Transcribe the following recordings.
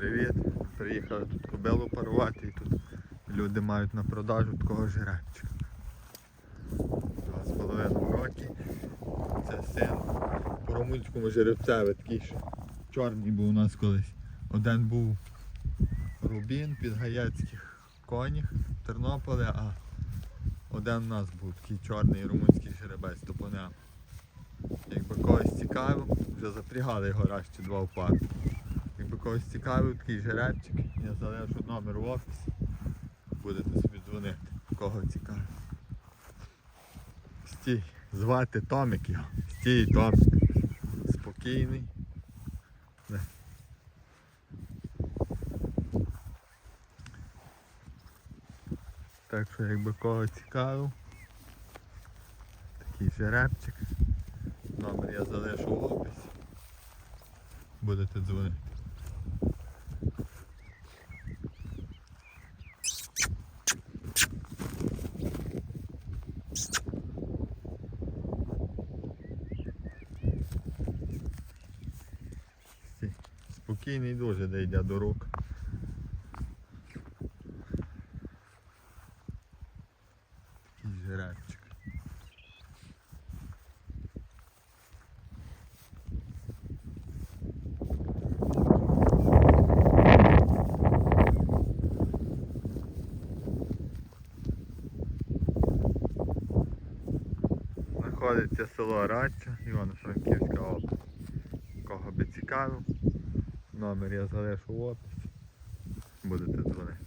привіт. Приїхали тут кобилу парувати і тут люди мають на продажу такого жеребчика. Два з половиною роки. Це син по румунському жеребцеві такий ж чорний був у нас колись. Один був Рубін під Гаєцьких конях в Тернополі, а один у нас був такий чорний румунський жеребець топонем. Якби когось цікавив, вже запрягали його раз чи два в пару. Якби когось цікавив, такий жеребчик, я залишу номер в офісі. Будете собі дзвонити, кого цікавить. Стій, звати Томик його. Стій, Томик. Спокійний. Не. Так що якби кого цікавив, такий жеребчик. Номер я залишу в описі. Будете дзвонити. Спокійний дуже, де йде до. Такий жеребчик. Знаходиться село Радча, Івано-Франківська область. Кого би цікавив, номер я залишу в описі. Будете дзвонити.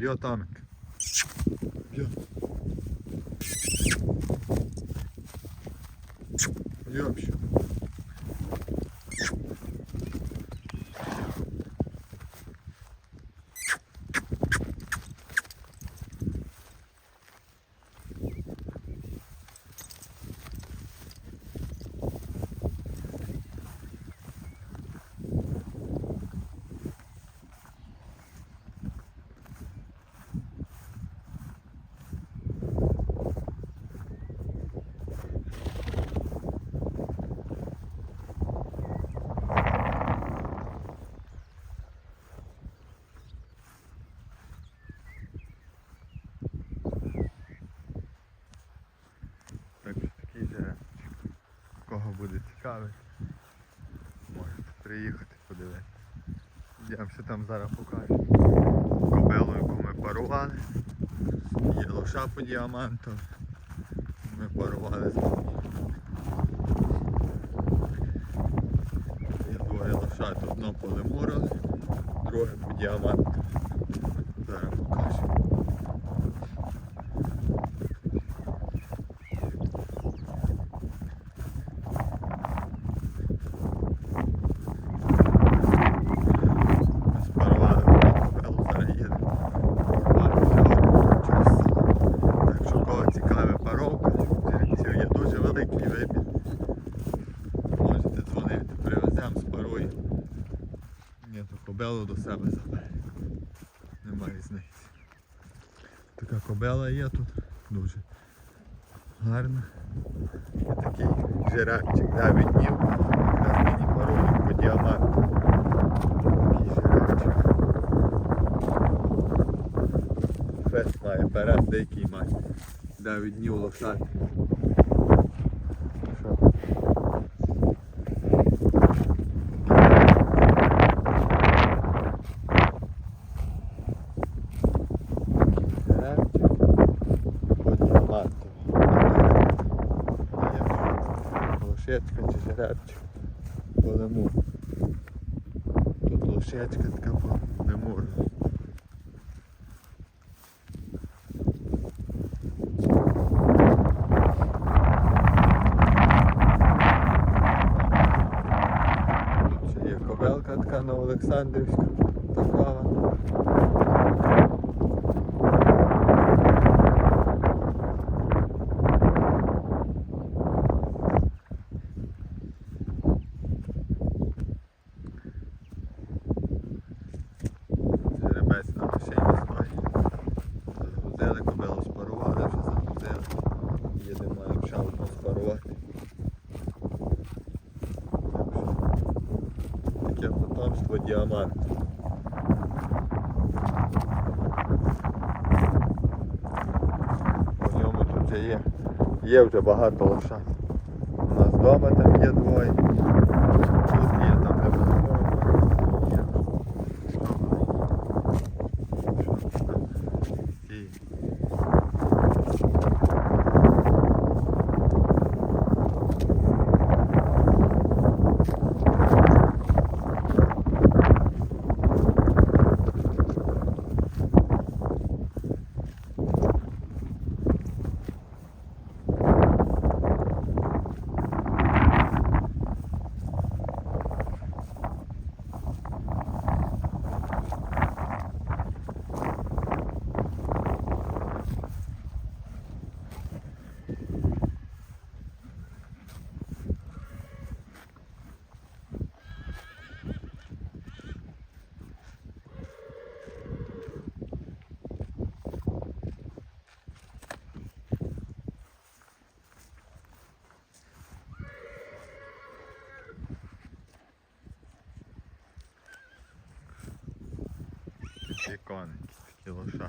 Йо, Томик. Йо. Йопщо. Так що такий жеребчик. Кого буде цікавий, можете приїхати подивитися. Йдемо ще там зараз покажу. Кобилу, яку ми парували. Є лоша по діаманту. Ми парували з. Є двоє лошат, одно по лемуру, друге по діаманту. Зараз покажу. Ми спарували кобилу, зараз їдемо. Парувати ще одну час. Так що кого цікаве паровка, жеребців є дуже великий вибір. Можете дзвонити, привеземо, спаруємо. Кобилу до себе забере. Нема різниці. Така кобила є тут, дуже гарна. І такий жеребчик 9 днів. Якраз мені парують по діаманту. Такий жеребчик. Фест має перед, деякий має. 9 днів лошадь. Що? Жеребчик по діаманту. Лошечка чи жеребчик по лемуру. Тут лошечка така по лемуру. Ще є кобелка така на Олександрівська, така. Жеребець на машині стоїть. Загрузили, кобилу спарували, вже загрузили. Їдемо, маємо ще одну спарувати. Діамант. У ньому тут вже є. Є вже багато лошад. У нас вдома там є двоє. Тут є, там де ми живемо, є. Що там? Стій. Такі коники, такі лошаки.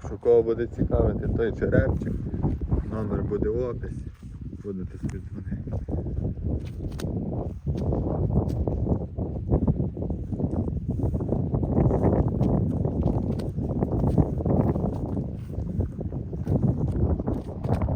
Так що кого буде цікавити той черепчик, номер буде в описі, будете собі дзвонити.